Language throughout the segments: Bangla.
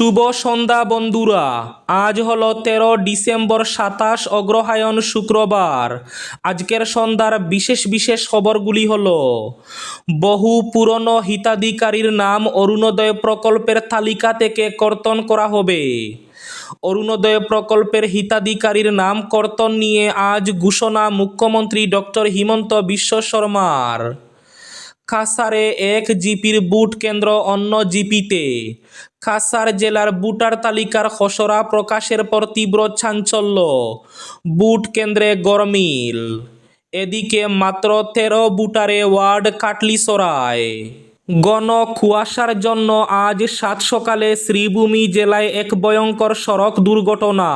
শুভ সন্ধ্যা বন্ধুরা। আজ হলো তেরো ডিসেম্বর সাতাশ অগ্রহায়ণ শুক্রবার। আজকের সন্ধ্যার বিশেষ বিশেষ খবরগুলি হল, বহু পুরনো হিতাধিকারীর নাম অরুণোদয় প্রকল্পের তালিকা থেকে কর্তন করা হবে। অরুণোদয় প্রকল্পের হিতাধিকারীর নাম কর্তন নিয়ে আজ ঘোষণা মুখ্যমন্ত্রী ডক্টর হিমন্ত বিশ্ব শর্মার। কাসারে এক জিপির বুট কেন্দ্র অন্য জিপিতে। খাসার জেলার বুটার তালিকার খসড়া প্রকাশের পর তীব্র চাঞ্চল্য। বুট কেন্দ্রে গরমিল। এদিকে মাত্র তেরো বুটারে ওয়ার্ড কাটলিসরায় গণ কুয়াশার জন্য আজ সাত সকালে শ্রীভূমি জেলায় এক ভয়ঙ্কর সড়ক দুর্ঘটনা।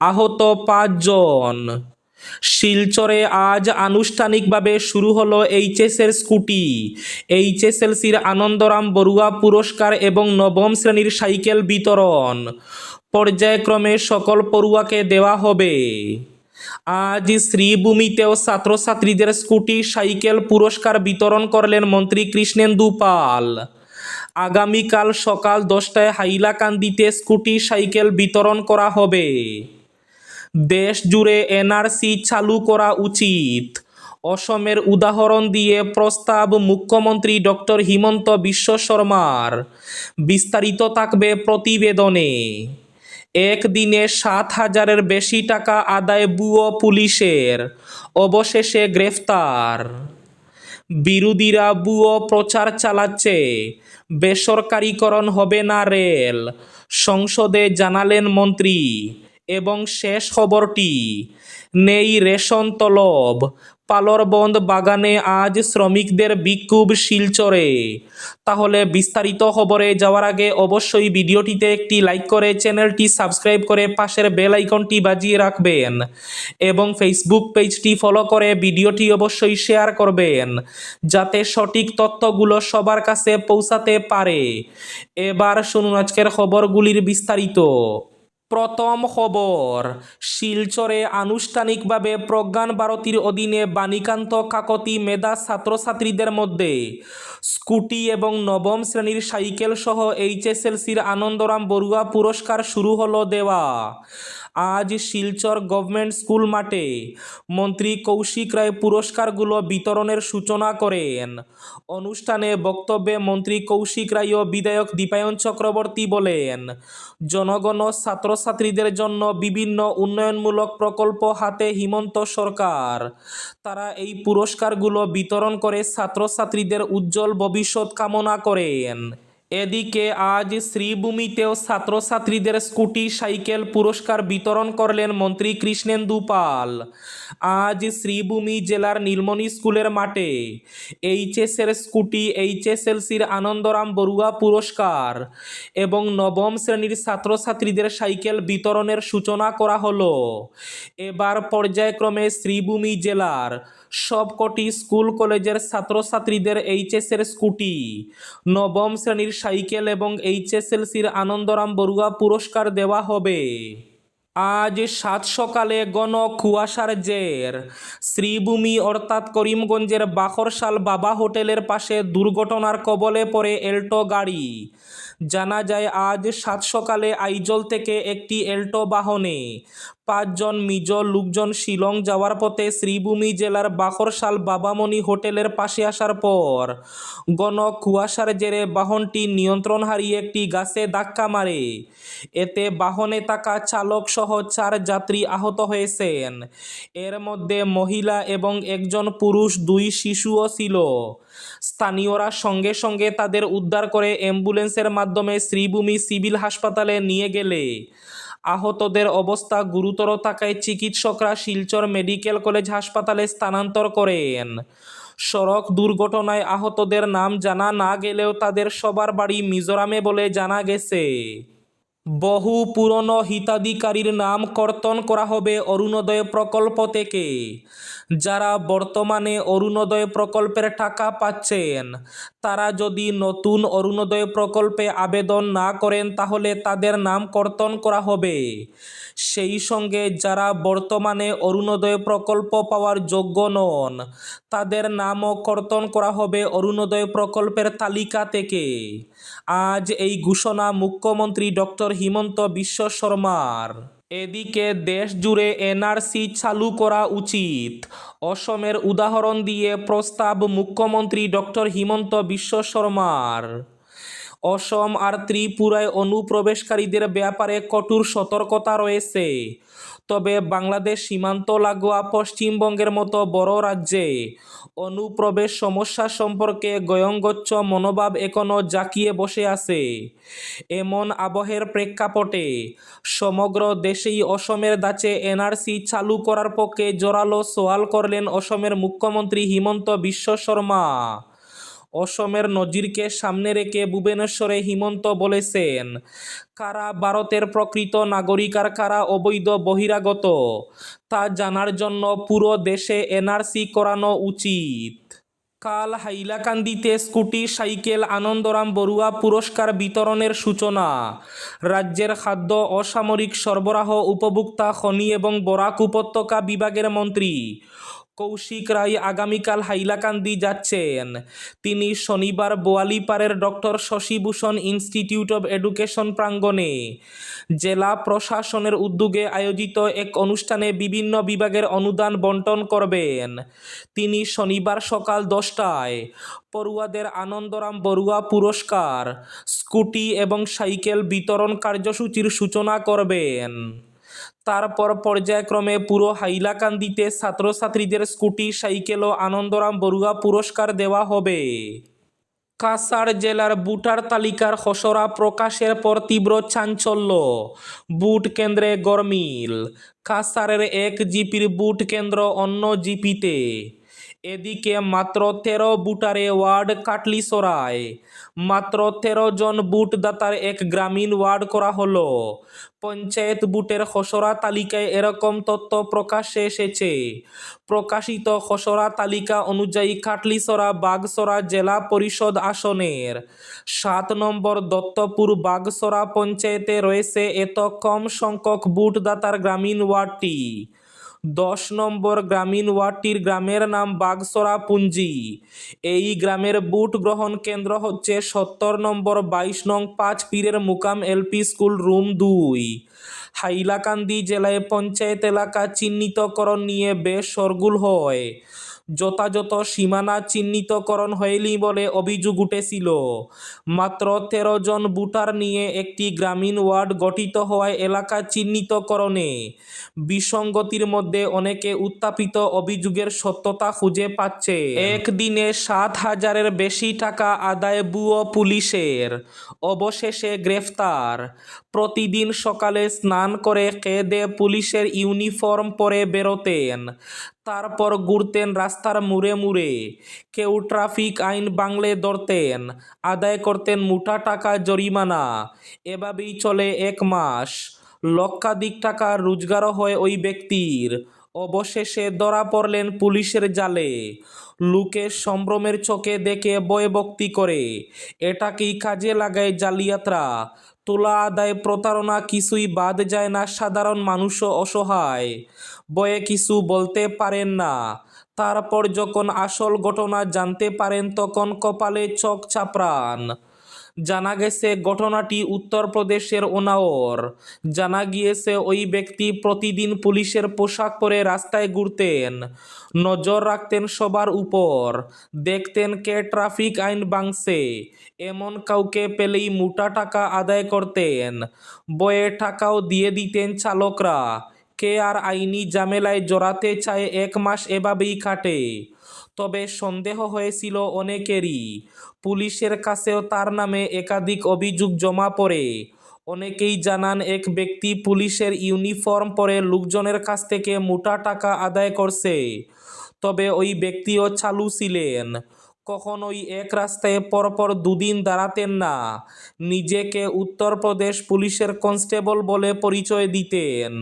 আহত পাঁচজন। শিলচরে আজ আনুষ্ঠানিকভাবে শুরু হলো এইচএসের স্কুটি। এইচএসএলসির আনন্দরাম বড়ুয়া পুরস্কার এবং নবম শ্রেণির সাইকেল বিতরণ। পর্যায়ক্রমে সকল পড়ুয়াকে দেওয়া হবে। আজ শ্রীভূমিতেও ছাত্রছাত্রীদের স্কুটি, সাইকেল পুরস্কার বিতরণ করলেন মন্ত্রী কৃষ্ণেন্দু পাল। আগামীকাল সকাল দশটায় হাইলাকান্দিতে স্কুটি, সাইকেল বিতরণ করা হবে। দেশ জুড়ে এনআরসি চালু করা উচিত। অসমের উদাহরণ দিয়ে প্রস্তাব মুখ্যমন্ত্রী ডক্টর হিমন্ত বিশ্ব শর্মার। বিস্তারিত থাকবে প্রতিবেদনে। একদিনে সাত হাজারের বেশি টাকা আদায় বুয়ো পুলিশের। অবশেষে গ্রেফতার। বিরোধীরা বুয়ো প্রচার চালাচ্ছে। বেসরকারীকরণ হবে না রেল, সংসদে জানালেন মন্ত্রী। এবং শেষ খবরটি, নেই রেশন তলব। পালরবন্দ বাগানে আজ শ্রমিকদের বিক্ষোভ শিলচরে। তাহলে বিস্তারিত খবরে যাওয়ার আগে অবশ্যই ভিডিওটিতে একটি লাইক করে চ্যানেলটি সাবস্ক্রাইব করে পাশের বেল আইকনটি বাজিয়ে রাখবেন এবং ফেসবুক পেজটি ফলো করে ভিডিওটি অবশ্যই শেয়ার করবেন যাতে সঠিক তথ্যগুলো সবার কাছে পৌঁছাতে পারে। এবার শুনুন আজকের খবরগুলির বিস্তারিত। প্রথম খবর, শিলচরে আনুষ্ঠানিকভাবে প্রজ্ঞান ভারতীর অধীনে বাণীকান্ত কাকতি মেধা ছাত্রছাত্রীদের মধ্যে। স্কুটি এবং নবম শ্রেণির সাইকেল সহ এইচএসএলসির আনন্দরাম বড়ুয়া পুরস্কার শুরু হলো দেওয়া। আজ শিলচর গভর্নমেন্ট স্কুল মাঠে মন্ত্রী কৌশিক রায় পুরস্কারগুলো বিতরণের সূচনা করেন। অনুষ্ঠানে বক্তব্যে মন্ত্রী কৌশিক রায় ও বিধায়ক দীপায়ন চক্রবর্তী বলেন, জনগণ ছাত্রছাত্রীদের জন্য বিভিন্ন উন্নয়নমূলক প্রকল্প হাতে হিমন্ত সরকার। তারা এই পুরস্কারগুলো বিতরণ করে ছাত্রছাত্রীদের উজ্জ্বল ভবিষ্যৎ কামনা করেন। এদিকে আজ শ্রীভূমিতেও ছাত্রছাত্রীদের স্কুটি, সাইকেল পুরস্কার বিতরণ করলেন মন্ত্রী কৃষ্ণেন্দু পাল। আজ শ্রীভূমি জেলার নীলমণি স্কুলের মাঠে এইচএসের স্কুটি, এইচএসএলসির আনন্দরাম বড়ুয়া পুরস্কার এবং নবম শ্রেণির ছাত্রছাত্রীদের সাইকেল বিতরণের সূচনা করা হলো। এবার পর্যায়ক্রমে শ্রীভূমি জেলার সবকটি স্কুল কলেজের ছাত্রছাত্রীদের এইচএসের স্কুটি। নবম শ্রেণির সাইকেল এবং এইচএসএলসির আনন্দরাম বড়ুয়া পুরস্কার দেওয়া হবে। আজ সাত সকালে গণ কুয়াশার জের। শ্রীভূমি অর্থাৎ করিমগঞ্জের বাখরশাল বাবা হোটেলের পাশে দুর্ঘটনার কবলে পড়ে এল্টো গাড়ি। জানা যায়, আজ সাত সকালে আইজল থেকে একটি এল্টো বাহনে পাঁচজন, মিজ, লোকজন শিলং যাওয়ার পথে শ্রীভূমি জেলার বাখরশাল বাবামণি হোটেলের পাশে আসার পর গণ কুয়াশার জেরে বাহনটি নিয়ন্ত্রণ হারিয়ে একটি গাছে ধাক্কা মারে। এতে বাহনে থাকা চালক সহ চার যাত্রী আহত হয়েছেন। এর মধ্যে মহিলা এবং একজন পুরুষ, দুই শিশুও ছিল। স্থানীয়রা সঙ্গে সঙ্গে তাদের উদ্ধার করে অ্যাম্বুলেন্সের মাধ্যমে শ্রীভূমি সিভিল হাসপাতালে নিয়ে গেলে। আহতদের অবস্থা গুরুতর থাকায় চিকিৎসকরা শিলচর মেডিকেল কলেজ হাসপাতালে স্থানান্তর করেন। সড়ক দুর্ঘটনায় আহতদের নাম জানা না গেলেও তাদের সবার বাড়ি মিজোরামে বলে জানা গেছে। বহু পুরনো হিতাধিকারীর নাম কর্তন করা হবে অরুণোদয় প্রকল্প থেকে। যারা বর্তমানে অরুণোদয় প্রকল্পের টাকা পাচ্ছেন, তারা যদি নতুন অরুণোদয় প্রকল্পে আবেদন না করেন, তাহলে তাদের নাম কর্তন করা হবে। সেই সঙ্গে যারা বর্তমানে অরুণোদয় প্রকল্প পাওয়ার যোগ্য নন, তাদের নামও কর্তন করা হবে অরুণোদয় প্রকল্পের তালিকা থেকে। আজ এই ঘোষণা মুখ্যমন্ত্রী ডক্টর হিমন্ত বিশ্ব শর্মার। এদিকে দেশ জুড়ে এনআরসি চালু করা উচিত। অসমের উদাহরণ দিয়ে প্রস্তাব মুখ্যমন্ত্রী ডক্টর হিমন্ত বিশ্ব শর্মার। অসম আর ত্রিপুরায় অনুপ্রবেশকারীদের ব্যাপারে কঠোর সতর্কতা রয়েছে। তবে বাংলাদেশ সীমান্ত লাগোয়া পশ্চিমবঙ্গের মতো বড় রাজ্যে অনুপ্রবেশ সমস্যা সম্পর্কে গয়ঙ্গচ্ছ মনোভাব এখনও জাকিয়ে বসে আছে। এমন আবহের প্রেক্ষাপটে সমগ্র দেশেই অসমের দাচে এনআরসি চালু করার পক্ষে জোরালো সোয়াল করলেন অসমের মুখ্যমন্ত্রী হিমন্ত বিশ্ব শর্মা। অসমের নজিরকে সামনে রেখে ভুবনেশ্বরে হিমন্ত বলেছেন, কারা ভারতের প্রকৃত নাগরিক আর কারা অবৈধ বহিরাগত, তা জানার জন্য পুরো দেশে এনআরসি করানো উচিত। কাল হাইলাকান্দিতে স্কুটি, সাইকেল, আনন্দরাম বড়ুয়া পুরস্কার বিতরণের সূচনা। রাজ্যের খাদ্য, অসামরিক সরবরাহ উপভোক্তা খনি এবং বরাক উপত্যকা বিভাগের মন্ত্রী কৌশিক রায় আগামীকাল হাইলাকান্দি যাচ্ছেন। তিনি শনিবার বোয়ালিপাড়ের doctor Shashibhushan institute of education প্রাঙ্গণে জেলা প্রশাসনের উদ্যোগে আয়োজিত এক অনুষ্ঠানে বিভিন্ন বিভাগের অনুদান বন্টন করবেন। তিনি শনিবার সকাল দশটায় পড়ুয়াদের আনন্দরাম বড়ুয়া পুরস্কার, স্কুটি এবং সাইকেল বিতরণ কার্যসূচির সূচনা করবেন। তারপর পর্যায়ক্রমে পুরো হাইলাকান্দিতে ছাত্রছাত্রীদের স্কুটি, সাইকেল ও আনন্দরাম বরুয়া পুরস্কার দেওয়া হবে। কাছাড় জেলার বুটার তালিকার খসড়া প্রকাশের পর তীব্র চাঞ্চল্য। বুট কেন্দ্রে গরমিল। কাছাড়ের এক জিপির বুট কেন্দ্র অন্য জিপিতে। এদিকে মাত্র তেরো বুটারে ওয়ার্ড কাটলিসরায় মাত্র তেরো জন বুটদাতার এক গ্রামীণ ওয়ার্ড করা হলো। পঞ্চায়েত বুটের খসড়া তালিকায় এরকম তথ্য প্রকাশ্যে এসেছে। প্রকাশিত খসড়া তালিকা অনুযায়ী কাটলিসরা বাগসরা জেলা পরিষদ আসনের সাত নম্বর দত্তপুর বাগসরা পঞ্চায়েতে রয়েছে এত কম সংখ্যক বুটদাতার গ্রামীণ ওয়ার্ডটি। দশ নম্বর গ্রামীণ ওয়ার্ডটির গ্রামের নাম বাগসরা পুঞ্জি। এই গ্রামের বুট গ্রহণ কেন্দ্র হচ্ছে সত্তর নম্বর বাইশ নং পাঁচ পীরের মুকাম এলপি স্কুল রুম দুই। হাইলাকান্দি জেলায় পঞ্চায়েত এলাকা চিহ্নিতকরণ নিয়ে বেশ সরগুল হয়। যথাযথ সীমানা চিহ্নিতকরণ হয়নি বলে অভিযোগ উঠেছিল। মাত্র তেরো জন ভোটার নিয়ে একটি গ্রামীণ ওয়ার্ড গঠিত হওয়ায় এলাকা চিহ্নিতকরণে। বিসঙ্গতির মধ্যে অনেকে উত্থাপিত অভিযোগের সত্যতা খুঁজে পাচ্ছে। একদিনে সাত হাজারের বেশি টাকা আদায় বুয়ো পুলিশের। অবশেষে গ্রেফতার। প্রতিদিন সকালে স্নান করে কেদে পুলিশের ইউনিফর্ম পরে বেরোতেন। তারপর ঘুরতেন, রাস্তার মুড়ে মুড়ে। কেউ ট্রাফিক আইন বাংলে ধরতেন, আদায় করতেন মোটা টাকা জরিমানা। এভাবেই চলে এক মাস। লক্ষাধিক টাকা রোজগারও হয় ওই ব্যক্তির। অবশেষে ধরা পড়লেন পুলিশের জালে। লোকের সম্ভ্রমের চোখে দেখে ভয়ভক্তি করে। এটাকেই কাজে লাগায় জালিয়াতরা। তোলা আদায় প্রতারণা কিছুই বাদ যায় না সাধারণ মানুষও অসহায়। বয়ে কিছু বলতে পারেন না। তারপর যখন আসল ঘটনা জানতে পারেন, তখন কপালে চোখ চাপড়ান। জানা গেছে ঘটনাটি উত্তরপ্রদেশের ওনাওর। জানা গিয়েছে ওই ব্যক্তি প্রতিদিন পুলিশের পোশাক পরে রাস্তায় ঘুরতেন, নজর রাখতেন সবার উপর, দেখতেন কে ট্রাফিক আইন ভাঙছে, এমন কাউকে পেলেই মোটা টাকা আদায় করতেন বয়ে টাকাও দিয়ে দিতেন চালকরা, কে আর আইনি ঝামেলায় জড়াতে চায় এক মাস এভাবেই কাটে তবে সন্দেহ হয়েছিল অনেকেরই। পুলিশের কাছেও তার নামে একাধিক অভিযোগ জমা পড়ে। অনেকেই জানান, এক ব্যক্তি পুলিশের ইউনিফর্ম পরে লোকজনের কাছ থেকে মোটা টাকা আদায় করছে। তবে ওই ব্যক্তিও চালু ছিলেন। কখনোই এক রাস্তায় পরপর দুদিন দাঁড়াতেন না। নিজেকে উত্তরপ্রদেশ পুলিশের কনস্টেবল বলে পরিচয় দিতেন।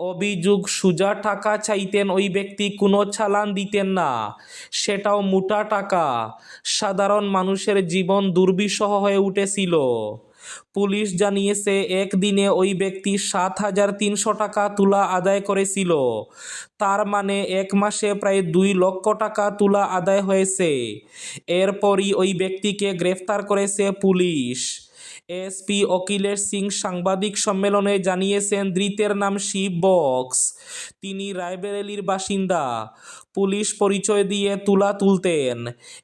অভিযোগ সুজা টাকা চাইতেন ওই ব্যক্তি, কোনো চালান দিতেন না। সেটাও মোটা টাকা। সাধারণ মানুষের জীবন দুর্বিষহ হয়ে উঠেছিল। পুলিশ জানিয়েছে, একদিনে ওই ব্যক্তি সাত হাজার তিনশো টাকা তুলা আদায় করেছিল। তার মানে এক মাসে প্রায় দুই লক্ষ টাকা তুলা আদায় হয়েছে। এরপরই ওই ব্যক্তিকে গ্রেফতার করেছে পুলিশ। এসপি অখিলেশ সিং সাংবাদিক সম্মেলনে জানিয়েছেন, ধৃতের নাম শিব বক্স। তিনি রায়বেরেলির বাসিন্দা। পুলিশ পরিচয় দিয়ে তুলা তুলতেন।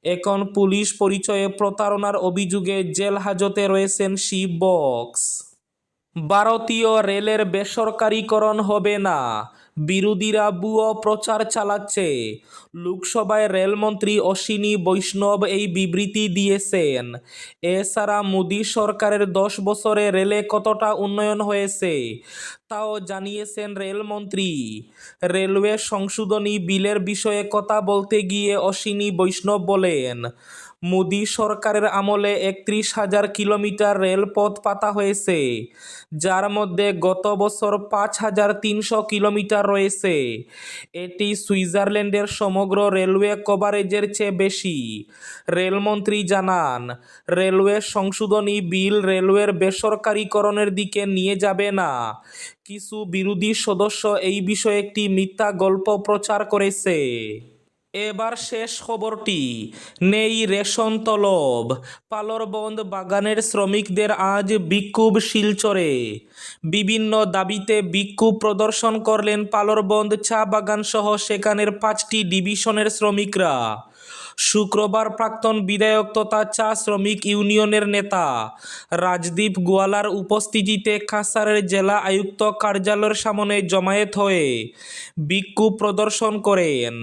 এখন পুলিশ পরিচয়ে প্রতারণার অভিযোগে জেল হাজতে রয়েছেন শিব বক্স। ভারতীয় রেলের বেসরকারীকরণ হবে না। বিরোধীরা ভুয়ো প্রচার চালাচ্ছে। লোকসভায় রেলমন্ত্রী অশ্বিনী বৈষ্ণব এই বিবৃতি দিয়েছেন। এছাড়া মোদী সরকারের দশ বছরে রেলে কতটা উন্নয়ন হয়েছে, তাও জানিয়েছেন রেলমন্ত্রী। রেলওয়ে সংশোধনী বিলের বিষয়ে কথা বলতে গিয়ে অশ্বিনী বৈষ্ণব বলেন মোদী সরকারের আমলে একত্রিশ হাজার কিলোমিটার রেলপথ পাতা হয়েছে, যার মধ্যে গত বছর পাঁচ হাজার তিনশো কিলোমিটার রয়েছে। এটি সুইজারল্যান্ডের সমগ্র রেলওয়ে কভারেজের চেয়ে বেশি। রেলমন্ত্রী জানান, রেলওয়ে সংশোধনী বিল রেলওয়ের বেসরকারীকরণের দিকে নিয়ে যাবে না। কিছু বিরোধী সদস্য এই বিষয়ে একটি মিথ্যা গল্প প্রচার করেছে। এবার শেষ খবরটি। নেই রেশন তলব। পালরবন্দ বাগানের শ্রমিকদের আজ বিক্ষোভ শিলচরে। বিভিন্ন দাবিতে বিক্ষোভ প্রদর্শন করলেন পালরবন্দ চা বাগান সহ সেখানের পাঁচটি ডিভিশনের শ্রমিকরা। শুক্রবার প্রাক্তন বিধায়ক তথা চা শ্রমিক ইউনিয়নের নেতা। রাজদীপ গোয়ালার উপস্থিতিতে কাছাড়ের জেলা আয়ুক্ত কার্যালয়ের সামনে জমায়েত হয়ে বিক্ষোভ প্রদর্শন করেন।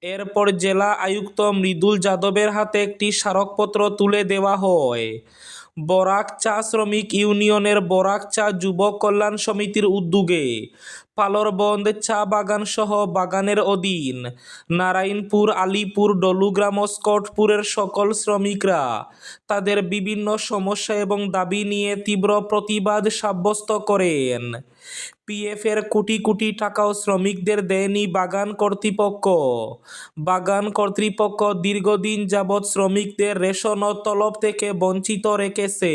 এরপর জেলা আয়ুক্ত মৃদুল যাদবের হাতে একটি স্মারকপত্র তুলে দেওয়া হয়। বরাক চা শ্রমিক ইউনিয়নের বরাক চা যুব কল্যাণ সমিতির উদ্যোগে পালরবন্দ চা বাগান সহ বাগানের অধীন। নারায়ণপুর, আলিপুর, ডলুগ্রাম ও স্কটপুরের সকল শ্রমিকরা তাদের বিভিন্ন সমস্যা এবং দাবি নিয়ে তীব্র প্রতিবাদ সাব্যস্ত করেন। পিএফের কোটি কোটি টাকাও শ্রমিকদের দেয়নি বাগান কর্তৃপক্ষ। বাগান কর্তৃপক্ষ দীর্ঘদিন যাবৎ শ্রমিকদের রেশন ও তলব থেকে বঞ্চিত রেখেছে।